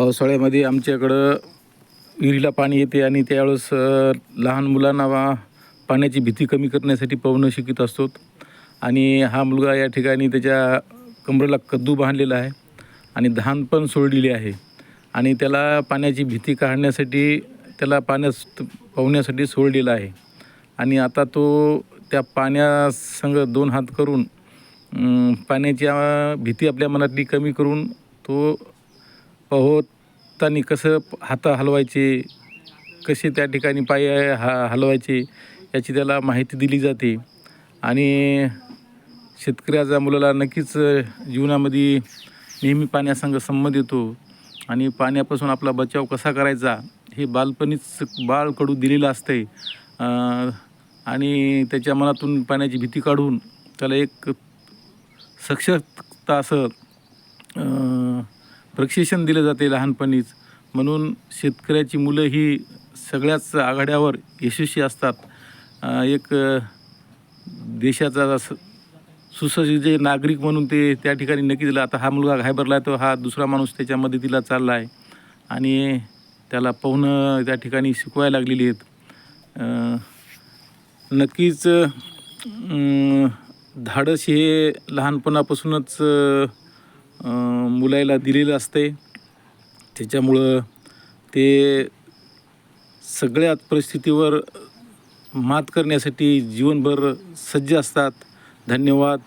पावसाळ्यामध्ये आमच्याकडं विहिरीला पाणी येते आणि त्यावेळेस लहान मुलांना वा पाण्याची भीती कमी करण्यासाठी पोहणं शिकत असतो आणि हा मुलगा या ठिकाणी त्याच्या कमरेला कद्दू बांधलेला आहे आणि धान पण सोडलेली आहे. आणि त्याला पाण्याची भीती काढण्यासाठी त्याला पाण्यास पोहण्यासाठी सोडलेला आहे. आणि आता तो त्या पाण्यासंग दोन हात करून पाण्याची भीती आपल्या मनातली कमी करून तो पोहताना कसं हात हलवायचे कसे त्या ठिकाणी पाय हा हलवायचे याची त्याला माहिती दिली जाते. आणि शेतकऱ्याचा मुलाला नक्कीच जीवनामध्ये नेहमी पाण्यासंग संबंध येतो. आणि पाण्यापासून आपला बचाव कसा करायचा हे बालपणीच बाळकडू दिलेलं असते आणि त्याच्या मनातून पाण्याची भीती काढून त्याला एक सक्षमता असं प्रशिक्षण दिलं जाते लहानपणीच. म्हणून शेतकऱ्याची मुलं ही सगळ्याच आघाड्यावर यशस्वी असतात. एक देशाचा सुसज्ज नागरिक म्हणून ते त्या ठिकाणी नक्की दिला. आता हा मुलगा घाबरला आहे तो हा दुसरा माणूस त्याच्या मदतीला चालला आहे. आणि त्याला पोहणं त्या ठिकाणी शिकवायला लागलेली आहेत. नक्कीच धाडस हे लहानपणापासूनच मुलायला दिलेलं असते त्याच्यामुळं ते सगळ्यात परिस्थितीवर मात करण्यासाठी जीवनभर सज्ज असतात. धन्यवाद.